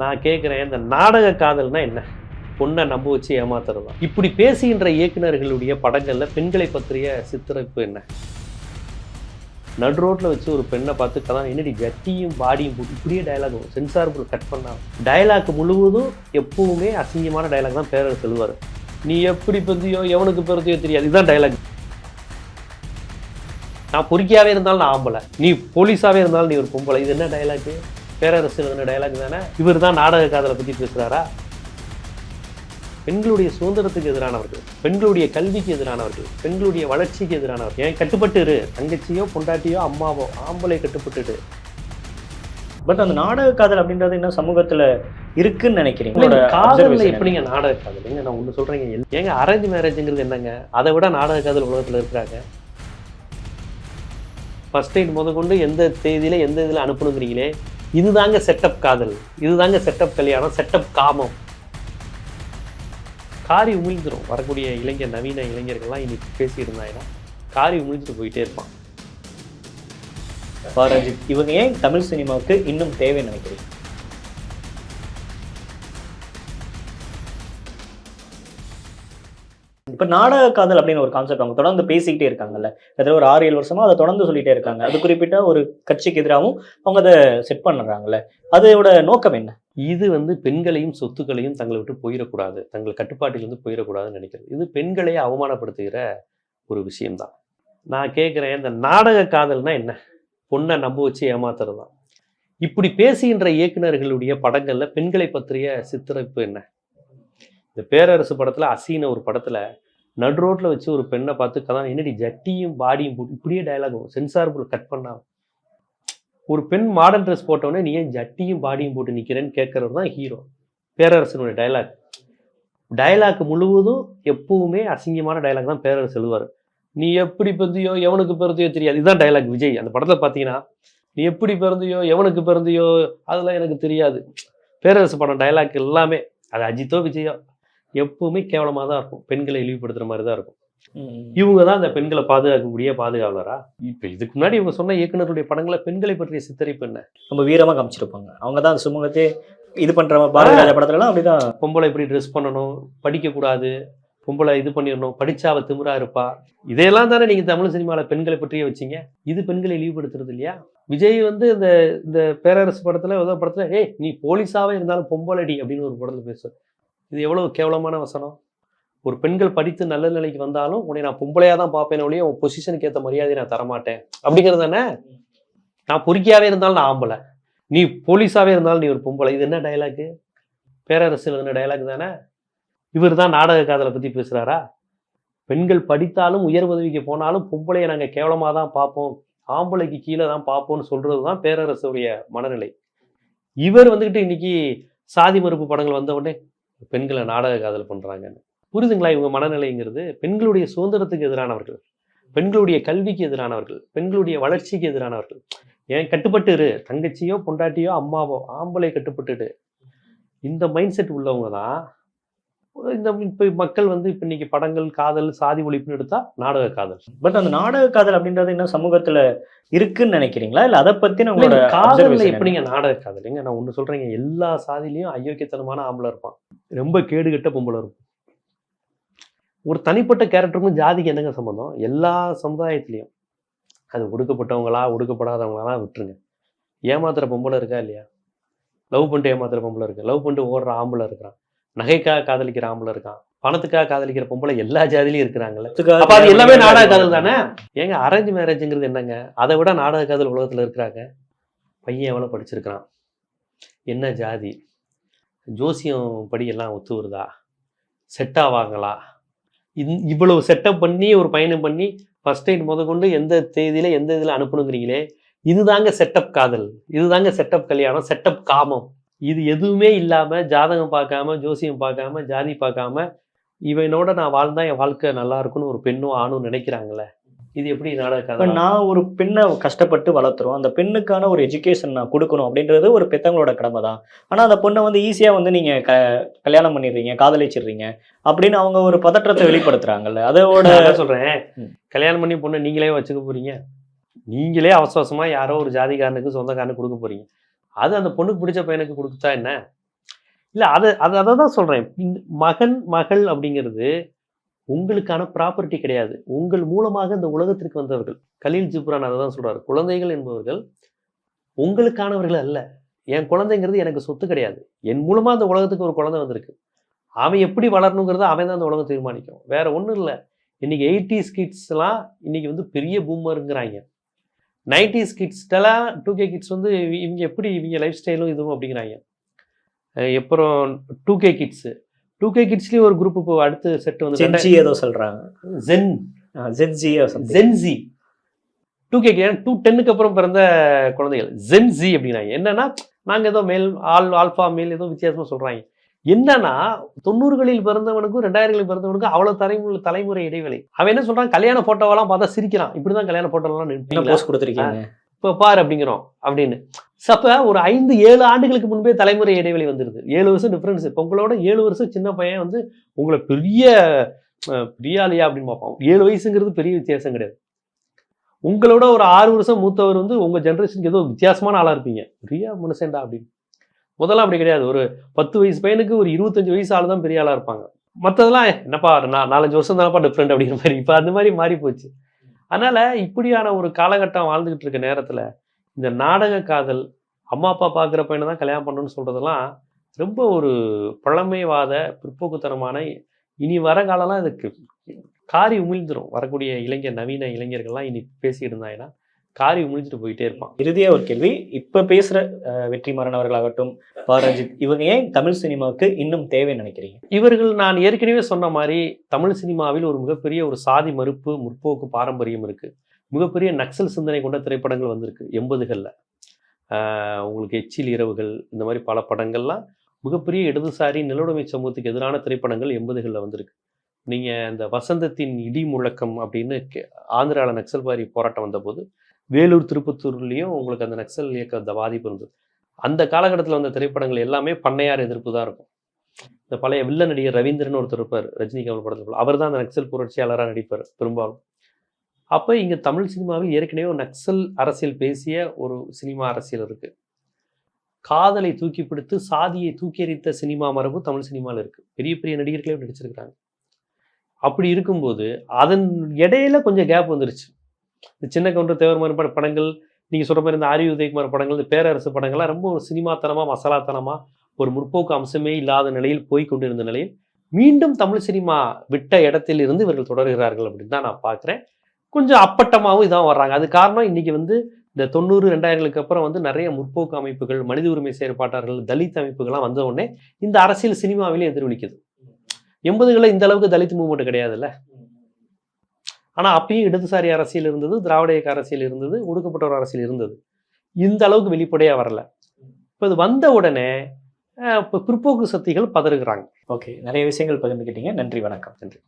நான் கேட்குறேன் இந்த நாடக காதல்னா என்ன? பொண்ணை நம்ப வச்சு ஏமாத்துறதா? இப்படி பேசுகின்ற இயக்குனர்களுடைய படங்களில் பெண்களை பற்றிய சித்தரிப்பு என்ன? நடு ரோட்டில் வச்சு ஒரு பெண்ணை பார்த்து கதான் என்னடி ஜட்டியும் பாடியும் போட்டு இப்படியே டயலாக் வரும். சென்சார் போர்டு கட் பண்ணா. டயலாக் முழுவதும் எப்பவுமே அசிங்கமான டயலாக் தான் பேரர் சொல்லுவார் நீ எப்படி பெருந்தியோ எவனுக்கு பெருந்தியோ தெரியாது. இதுதான் டயலாக் நான் பொறுக்கியாவே இருந்தாலும் நான் ஆம்பளை. நீ போலீஸாவே இருந்தாலும் நீ ஒரு பொம்பளை. இது என்ன டயலாக் பேரரசு எழுதின டயலாக் தானே? இவர் தான் நாடக காதலை பற்றி பேசுகிறாரா பெண்களுடைய சுதந்திரத்துக்கு எதிரானவர்கள் பெண்களுடைய கல்விக்கு எதிரானவர்கள் பெண்களுடைய வளர்ச்சிக்கு எதிரானவர்கள். ஏன் கட்டுப்பட்டு இரு. தங்கச்சியோ பொண்டாட்டியோ அம்மாவோ ஆம்பளை கட்டுப்பட்டுட்டு. பட் அந்த நாடக காதல் அப்படின்றது இன்னும் சமூகத்துல இருக்குன்னு நினைக்கிறீங்க? காதல்ல எப்படிங்க நாடக காதல்? ஏங்க நான் ஒன்று சொல்றேங்க. ஏங்க அரேஞ்ச் மேரேஜ்ங்கிறது என்னங்க? அதை விட நாடக காதல் உலகத்துல இருக்கிறாங்க. ஃபர்ஸ்ட் எய்ட் முத கொண்டு எந்த தேதியில எந்த இதில் அனுப்பணுங்கிறீங்களே? இதுதாங்க செட்டப் காதல். இதுதாங்க செட்டப் கல்யாணம் செட்டப் காமம். காரி உமிழ்ந்துடும் வரக்கூடிய இளைஞர் நவீன இளைஞர்கள்லாம் இன்னைக்கு பேசிட்டு காரி உமிழ்ந்துட்டு போயிட்டே இருப்பான். இவங்க ஏன் தமிழ் சினிமாவுக்கு இன்னும் தேவை நினைக்கிறீங்க? இப்ப நாடக காதல் அப்படின்னு ஒரு கான்செப்ட் அவங்க தொடர்ந்து பேசிக்கிட்டே இருக்காங்கல்ல. கிட்டத்தட்ட ஒரு ஆறு ஏழு வருஷமா அதை தொடர்ந்து சொல்லிட்டே இருக்காங்க. அது குறிப்பிட்ட ஒரு கட்சிக்கு எதிராகவும் அவங்க அதை செட் பண்ணுறாங்கல்ல அதோட நோக்கம் என்ன? இது வந்து பெண்களையும் சொத்துக்களையும் தங்களை விட்டு போயிடக்கூடாது. தங்கள் கட்டுப்பாட்டிலிருந்து போயிடக்கூடாதுன்னு நினைக்கிறது. இது பெண்களை அவமானப்படுத்துகிற ஒரு விஷயம்தான். நான் கேட்குறேன் இந்த நாடக காதல்னா என்ன? பொண்ணை நம்ப வச்சு ஏமாத்துறது? தான் இப்படி பேசுகின்ற இயக்குனர்களுடைய படங்கள்ல பெண்களை பற்றிய சித்தரிப்பு என்ன? இந்த பேரரசு படத்தில் அசீன ஒரு படத்தில் நடு ரோட்டில் வச்சு ஒரு பெண்ணை பார்த்து கதான் என்னடி ஜட்டியும் பாடியும் போட்டு இப்படியே டயலாக் வரும். சென்சார் போர்டு கட் பண்ணா. ஒரு பெண் மாடர்ன் ட்ரெஸ் போட்டோன்னே நீ ஏன் ஜட்டியும் பாடியும் போட்டு நிற்கிறேன்னு கேட்கறவர் தான் ஹீரோ பேரரசனுடைய டயலாக் டயலாக் முழுவதும் எப்பவுமே அசிங்கமான டயலாக் தான் பேரரசு எழுதுவார். நீ எப்படி பிறந்தியோ எவனுக்கு பிறந்தையோ தெரியாது. இதுதான் டயலாக் விஜய். அந்த படத்தில் பார்த்தீங்கன்னா நீ எப்படி பிறந்தியோ எவனுக்கு பிறந்தியோ அதெல்லாம் எனக்கு தெரியாது. பேரரசு படம் டயலாக் எல்லாமே. அது அஜித்தோ விஜயோ. எப்பவுமே கேவலமாக தான் இருக்கும். பெண்களை இழிவுபடுத்துற மாதிரி தான் இருக்கும். இவங்க தான் அந்த பெண்களை பாதுகாக்கக்கூடிய பாதுகாவலரா? இப்போ இதுக்கு முன்னாடி இவங்க சொன்ன இயக்குனருடைய படங்களை பெண்களை பற்றிய சித்தரிப்பு என்ன? ரொம்ப வீரமா காமிச்சிருப்பாங்க. அவங்க தான் சமூகத்தை இது பண்ற பாரதி ராஜா படத்துல எல்லாம் அப்படிதான். பொம்பளை இப்படி ட்ரெஸ் பண்ணணும்? படிக்கக்கூடாது பொம்பளை இது பண்ணிடணும். படிச்சா அவ திமிரா இருப்பா. இதையெல்லாம் தானே நீங்க தமிழ் சினிமால பெண்களை பற்றியே வச்சீங்க? இது பெண்களை இழிவுபடுத்துறது இல்லையா? விஜய் வந்து இந்த இந்த பேரரசு படத்துல ஏதோ படத்துல ஏய் நீ போலீஸாவே இருந்தாலும் பொம்பளடி அப்படின்னு ஒரு படத்துல பேசு இது எவ்வளவு கேவலமான வசனம்? ஒரு பெண்கள் படித்து நல்ல நிலைக்கு வந்தாலும் உன்னை நான் பொம்பளையாக தான் பார்ப்பேன் ஒழிய உன் பொசிஷனுக்கு ஏற்ற மரியாதையை நான் தரமாட்டேன். அப்படிங்கிறது தானே நான் பொறுக்கியாவே இருந்தாலும் நான் ஆம்பளை. நீ போலீஸாவே இருந்தாலும் நீ ஒரு பொம்பளை. இது என்ன டைலாக்கு பேரரசு எழுதின டயலாக் தானே? இவர் தான் நாடக காதலை பற்றி பேசுகிறாரா பெண்கள் படித்தாலும் உயர் பதவிக்கு போனாலும் பொம்பளையை நாங்கள் கேவலமாக தான் பார்ப்போம். ஆம்பளைக்கு கீழே தான் பார்ப்போம்னு சொல்கிறது தான் பேரரசுடைய மனநிலை. இவர் வந்துக்கிட்டு இன்னைக்கு சாதி மறுப்பு படங்கள் வந்த உடனே பெண்களை நாடக காதல் பண்ணுறாங்கன்னு புரிதுங்களா? இவங்க மனநிலைங்கிறது பெண்களுடைய சுதந்திரத்துக்கு எதிரானவர்கள் பெண்களுடைய கல்விக்கு எதிரானவர்கள் பெண்களுடைய வளர்ச்சிக்கு எதிரானவர்கள். ஏன் கட்டுப்பட்டு இரு. தங்கச்சியோ பொண்டாட்டியோ அம்மாவோ ஆம்பளை கட்டுப்பட்டுடு. இந்த மைண்ட் செட் உள்ளவங்க தான் இந்த இப்போ மக்கள் வந்து இப்போ இன்னைக்கு படங்கள் காதல் சாதி ஒழிப்புன்னு எடுத்தா நாடக காதல். பட் அந்த நாடக காதல் அப்படின்றது இன்னும் சமூகத்துல இருக்குன்னு நினைக்கிறீங்களா? இல்ல அதை பத்தி உங்களோட காதல்ல? எப்படிங்க நாடக காதல். எங்க நான் ஒண்ணு சொல்றேங்க. எல்லா சாதிலையும் அயோக்கியத்தனமான ஆம்பளை இருப்பான். ரொம்ப கேடுகட்ட பொம்பளை இருக்கும். ஒரு தனிப்பட்ட கேரக்டருக்கும் ஜாதிக்கு என்னங்க சம்பந்தம்? எல்லா சமுதாயத்திலையும். அது ஒடுக்கப்பட்டவங்களா ஒடுக்கப்படாதவங்களா விட்டுருங்க. ஏமாத்துற பொம்பளை இருக்கா இல்லையா? லவ் பண்ணிட்டு ஏமாத்துற பொம்பளை இருக்கு? லவ் பண்ணிட்டு ஓடுற ஆம்பளை இருக்கிறான் நகைக்காக காதலிக்கிற ஆம்பளை இருக்கான். பணத்துக்காக காதலிக்கிற பொம்பளை எல்லா ஜாதிலையும் இருக்கிறாங்கல்ல. அப்ப அது எல்லாமே நாடக காதல் தானே? ஏங்க அரேஞ்ச் மேரேஜ்ங்கிறது என்னங்க? அதை விட நாடக காதல் உலகத்துல இருக்கிறாங்க. பையன் எவ்வளவு படிச்சிருக்கிறான்? என்ன ஜாதி? ஜோசியம் படி எல்லாம் ஒத்து வருதா? செட் ஆவாங்களா இவ்வளவு செட்டப் பண்ணி ஒரு பயணம் பண்ணி ஃபர்ஸ்ட் எய்ட் முத கொண்டு எந்த தேதியில எந்த இதில் அனுப்பணுங்கிறீங்களே? இதுதாங்க செட்டப் காதல். இதுதாங்க செட்டப் கல்யாணம் செட்டப் காமம். இது எதுவுமே இல்லாம ஜாதகம் பார்க்காம ஜோசியம் பார்க்காம ஜாதி பார்க்காம இவனோட நான் வாழ்ந்தா என் வாழ்க்கை நல்லா இருக்கும்னு ஒரு பெண்ணும் ஆணும் நினைக்கிறாங்களே. இது எப்படி நாடக இப்ப காதல் நான் ஒரு பெண்ணை கஷ்டப்பட்டு வளர்த்துறோம். அந்த பெண்ணுக்கான ஒரு எஜுகேஷன் நான் கொடுக்கணும் அப்படின்றது ஒரு பெத்தவங்களோட கடமை தான் ஆனா அந்த பொண்ணை வந்து ஈஸியா வந்து நீங்க க கல்யாணம் பண்ணிடுறீங்க காதலிச்சிடுறீங்க அப்படின்னு அவங்க ஒரு பதற்றத்தை வெளிப்படுத்துறாங்கல்ல. அதோட ம். கல்யாணம் பண்ணி பொண்ணை நீங்களே வச்சுக்க போறீங்க. நீங்களே அவசர அவசரமா யாரோ ஒரு ஜாதிக்காரனுக்கு சொந்தக்காரனுக்கு கொடுக்க போறீங்க. அது அந்த பொண்ணுக்கு பிடிச்ச பையனுக்கு கொடுத்தா என்ன? இல்லை அதை அதை அதை தான் சொல்கிறேன் மகன் மகள் அப்படிங்கிறது உங்களுக்கான ப்ராப்பர்ட்டி கிடையாது. உங்கள் மூலமாக இந்த உலகத்திற்கு வந்தவர்கள். கலீல் ஜிப்ரான் அதை தான் சொல்கிறார் குழந்தைகள் என்பவர்கள் உங்களுக்கானவர்கள் அல்ல. என் குழந்தைங்கிறது எனக்கு சொத்து கிடையாது. என் மூலமாக அந்த உலகத்துக்கு ஒரு குழந்தை வந்திருக்கு. அவன் எப்படி வளரணுங்கிறத அவன் தான் அந்த உலகம் தீர்மானிக்கும். வேற ஒன்றும் இல்லை. இன்னைக்கு எயிட்டிஸ் கிட்ஸ்லாம் இன்னைக்கு வந்து பெரிய பூமருங்கிறாங்க நைன்டிஸ் கிட்ஸ்டெல்லாம் டூ கே கிட்ஸ் வந்து இவ- இவங்க எப்படி இவங்க லைஃப் ஸ்டைலும் இதுவும் அப்படிங்கிறாங்க. அப்புறம் two K kids two K கிட்ஸ்லேயும் ஒரு குரூப் இப்போ அடுத்த செட் வந்து ஜென்ஜி ஏதோ சொல்றாங்க. Gen gen Z gen Z two K to டென்னுக்கு அப்புறம் பிறந்த குழந்தைகள். ஜென்சி அப்படிங்கிறாங்க. என்னன்னா நாங்கள் ஏதோ மேல் ஆல் ஆல்ஃபா மேல் ஏதோ வித்தியாசமாக சொல்கிறாங்க என்னன்னா தொண்ணூறுகளில் பிறந்தவனுக்கும் ரெண்டாயிரங்களில் பிறந்தவனுக்கும் அவ்வளோ தலைமுறை தலைமுறை இடைவெளி. அவன் என்ன சொல்றான்? கல்யாண போட்டோவெல்லாம் பார்த்தா சிரிக்கிறான். இப்படிதான் கல்யாண போட்டோலாம் போஸ்ட் கொடுத்துருக்கீங்க? இப்போ பாரு அப்படிங்கிறோம் அப்படின்னு. அப்ப ஒரு ஐந்து ஏழு ஆண்டுகளுக்கு முன்பே தலைமுறை இடைவெளி வந்துருது. ஏழு வருஷம் டிஃப்ரென்ஸ் இப்போ உங்களோட ஏழு வருஷம் சின்ன பையன் வந்து உங்களை பெரிய அஹ், பெரிய ஆளியா அப்படின்னு பார்ப்பான். ஏழு வயசுங்கிறது பெரிய வித்தியாசம் கிடையாது. உங்களோட ஒரு ஆறு வருஷம் மூத்தவர் வந்து உங்க ஜென்ரேஷனுக்கு ஏதோ வித்தியாசமான ஆளா இருப்பீங்க. பெரிய மனுஷன்டா அப்படின்னு. முதல்ல அப்படி கிடையாது. ஒரு பத்து வயசு பையனுக்கு ஒரு இருபத்தஞ்சு வயசு ஆள் தான் பெரிய ஆளாக இருப்பாங்க. மற்றதெல்லாம் என்னப்பா நான் நாலஞ்சு வருஷம் தானப்பா டிஃப்ரெண்ட் அப்படிங்கிற மாதிரி. இப்போ அந்த மாதிரி மாறி போச்சு. அதனால் இப்படியான ஒரு காலகட்டம் வாழ்ந்துக்கிட்டு இருக்க நேரத்தில் இந்த நாடக காதல் அம்மா அப்பா பார்க்குற பையனை தான் கல்யாணம் பண்ணணும்னு சொல்றதெல்லாம் ரொம்ப ஒரு பழமைவாத பிற்போக்குத்தனமான இனி வர காலம்லாம் இதுக்கு காரி உமிழ்ந்துடும் வரக்கூடிய இளைஞர் நவீன இளைஞர்கள்லாம் இனி பேசிட்டு இருந்தாங்கன்னா காரி உமிழ்ந்துட்டு போயிட்டே இருப்பான். இறுதியாக ஒரு கேள்வி இப்போ பேசுற வெற்றிமாறன் அவர்களாகட்டும் பாரஞ்சித் இவங்க ஏன் தமிழ் சினிமாவுக்கு இன்னும் தேவைன்னு நினைக்கிறீங்க? இவர்கள் நான் ஏற்கனவே சொன்ன மாதிரி தமிழ் சினிமாவில் ஒரு மிகப்பெரிய ஒரு சாதி மறுப்பு முற்போக்கு பாரம்பரியம் இருக்கு. மிகப்பெரிய நக்சல் சிந்தனை கொண்ட திரைப்படங்கள் வந்திருக்கு எண்பதுகளில். உங்களுக்கு எச்சில் இரவுகள் இந்த மாதிரி பல படங்கள்லாம் மிகப்பெரிய இடதுசாரி நிலவுடைமை சமூகத்துக்கு எதிரான திரைப்படங்கள் எண்பதுகளில் வந்திருக்கு. நீங்கள் அந்த வசந்தத்தின் இடி முழக்கம் அப்படின்னு கே- ஆந்திரால நக்சல்வாரி போராட்டம் வந்தபோது வேலூர் திருப்பத்தூர்லேயும் உங்களுக்கு அந்த நக்சல் இயக்க அந்த பாதிப்பு இருந்தது. அந்த காலகட்டத்தில் வந்த திரைப்படங்கள் எல்லாமே பண்ணையார் எதிர்ப்பு தான் இருக்கும். இந்த பழைய வில்ல நடிகர் ரவீந்திரன் ஒருத்தர் இருப்பார் ரஜினி கமல் படத்தில். அவர் தான் அந்த நக்சல் புரட்சியாளராக நடிப்பார் பெரும்பாலும். அப்போ இங்கே தமிழ் சினிமாவில் ஏற்கனவே ஒரு நக்சல் அரசியல் பேசிய ஒரு சினிமா அரசியல் இருக்குது காதலை தூக்கி பிடித்து சாதியை தூக்கி எறித்த சினிமா மரபு தமிழ் சினிமாவில் இருக்குது பெரிய பெரிய நடிகர்களே நடிச்சிருக்கிறாங்க. அப்படி இருக்கும்போது அதன் இடையில கொஞ்சம் கேப் வந்துருச்சு. இந்த சின்ன கவுண்டர் தேவர் மாதிரி படங்கள் நீங்கள் சொல்கிற மாதிரி இந்த ஆரி உதயகுமார் படங்கள் இந்த பேரரசு படங்கள்லாம் ரொம்ப ஒரு சினிமாத்தனமாக மசாலாத்தனமாக ஒரு முற்போக்கு அம்சமே இல்லாத நிலையில் போய் கொண்டிருந்த நிலையில் மீண்டும் தமிழ் சினிமா விட்ட இடத்தில் இருந்து இவர்கள் தொடர்கிறார்கள் அப்படின்னு தான் நான் பார்க்குறேன். கொஞ்சம் அப்பட்டமாகவும் இதான் வர்றாங்க. அது காரணம் இன்னைக்கு வந்து இந்த தொண்ணூறு ரெண்டாயிரங்களுக்கு அப்புறம் வந்து நிறைய முற்போக்கு அமைப்புகள் மனித உரிமை செயற்பாட்டாளர்கள் தலித் அமைப்புகள்லாம் வந்த உடனே இந்த அரசியல் சினிமாவிலே எதிரொலிக்குது. எண்பதுகளில் இந்த அளவுக்கு தலித் மூவ்மெண்ட் கிடையாதுல்ல? ஆனா அப்பயும் இடதுசாரி அரசியல் இருந்தது திராவிட இயக்க அரசியல் இருந்தது ஒடுக்கப்பட்டோர் அரசியல் இருந்தது. இந்த அளவுக்கு வெளிப்படையா வரல. இப்போ இது வந்த உடனே இப்போ பிற்போக்கு சக்திகள் பதறுகிறாங்க. ஓகே நிறைய விஷயங்கள் பகிர்ந்துக்கிட்டீங்க நன்றி வணக்கம். நன்றி.